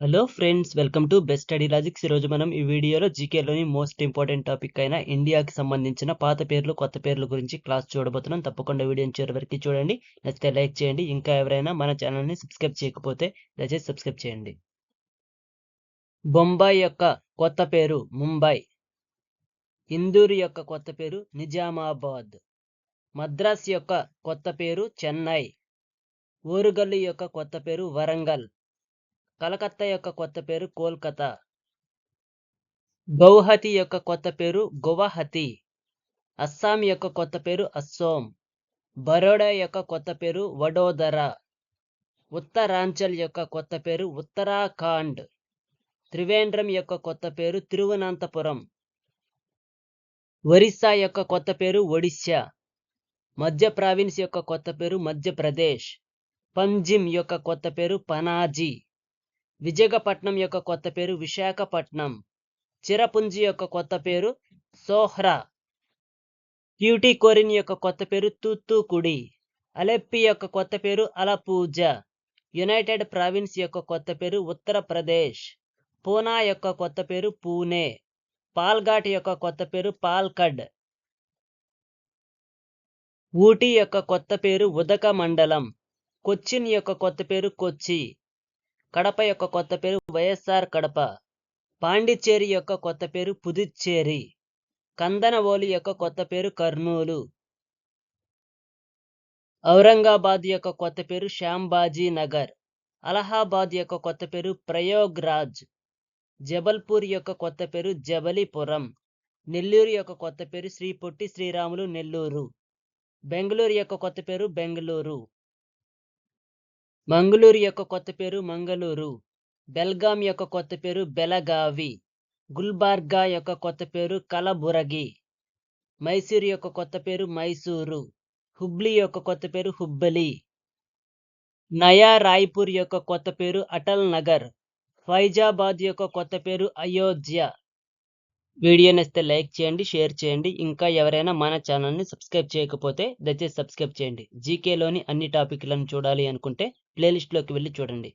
Hello friends welcome to best study logics ఈరోజు మనం ఈ వీడియోలో జీకేలోని మోస్ట్ ఇంపార్టెంట్ టాపిక్ అయిన ఇండియాకి సంబంధించిన పాత పేర్లు కొత్త పేర్ల గురించి క్లాస్ చూడబోతున్నాం. తప్పకుండా వీడియోని చివరి వరకు చూడండి. నచ్చితే లైక్ చేయండి. ఇంకా ఎవరైనా మన ఛానల్ని సబ్స్క్రైబ్ చేయకపోతే దయచేసి సబ్స్క్రైబ్ చేయండి. బొంబాయి యొక్క కొత్త పేరు ముంబై. ఇందూరు యొక్క కొత్త పేరు నిజామాబాద్. మద్రాస్ యొక్క కొత్త పేరు చెన్నై. ఓరుగల్లు యొక్క కొత్త పేరు వరంగల్. కలకత్తా యొక్క కొత్త పేరు కోల్కతా. గౌహతి యొక్క కొత్త పేరు గువహతి. అస్సాం యొక్క కొత్త పేరు అస్సోం. బరోడా యొక్క కొత్త పేరు వడోదర. ఉత్తరాంచల్ యొక్క కొత్త పేరు ఉత్తరాఖండ్. త్రివేంద్రం యొక్క కొత్త పేరు తిరువనంతపురం. ఒరిస్సా యొక్క కొత్త పేరు ఒడిశా మధ్య ప్రావిన్స్ యొక్క కొత్త పేరు మధ్యప్రదేశ్. పంజిమ్ యొక్క కొత్త పేరు పనాజీ. విజయపట్నం యొక్క కొత్త పేరు విశాఖపట్నం. చిరపుంజి యొక్క కొత్త పేరు సోహ్రా. క్యూటీ కోరిన్ యొక్క కొత్త పేరు తూత్తుకుడి. అలెప్పి యొక్క కొత్త పేరు అలపూజ. యునైటెడ్ ప్రావిన్స్ యొక్క కొత్త పేరు ఉత్తరప్రదేశ్. పూనా యొక్క కొత్త పేరు పూణే. పాల్ఘాట్ యొక్క కొత్త పేరు పాల్కడ్. ఊటీ యొక్క కొత్త పేరు ఉదక మండలం కొచ్చిన్ యొక్క కొత్త పేరు కొచ్చి. కడప యొక్క కొత్త పేరు వైఎస్ఆర్ కడప. పాండిచ్చేరి యొక్క కొత్త పేరు పుదుచ్చేరి. కందనవోలి యొక్క కొత్త పేరు కర్నూలు. ఔరంగాబాద్ యొక్క కొత్త పేరు శ్యాంబాజీ నగర్. అలహాబాద్ యొక్క కొత్త పేరు ప్రయోగ్రాజ్. జబల్పూర్ యొక్క కొత్త పేరు జబలిపురం. నెల్లూరు యొక్క కొత్త పేరు శ్రీ పొట్టి శ్రీరాములు నెల్లూరు. బెంగళూరు యొక్క కొత్త పేరు బెంగళూరు. మంగళూరు యొక్క కొత్త పేరు మంగళూరు. బెల్గాం యొక్క కొత్త పేరు బెలగావి. గుల్బార్గా యొక్క కొత్త పేరు కలబురగి. మైసూరు యొక్క కొత్త పేరు మైసూరు. హుబ్లీ యొక్క కొత్త పేరు హుబ్బలి. నయా రాయ్పూర్ యొక్క కొత్త పేరు అటల్ నగర్. ఫైజాబాద్ యొక్క కొత్త పేరు అయోధ్య. వీడియో నచ్చితే లైక్ చేయండి షేర్ చేయండి. ఇంకా ఎవరైనా మన ఛానల్ని సబ్స్క్రైబ్ చేయకపోతే దయచేసి సబ్స్క్రైబ్ చేయండి. జీకేలోని అన్ని టాపిక్లను చూడాలి అనుకుంటే ప్లేలిస్ట్లోకి వెళ్ళి చూడండి.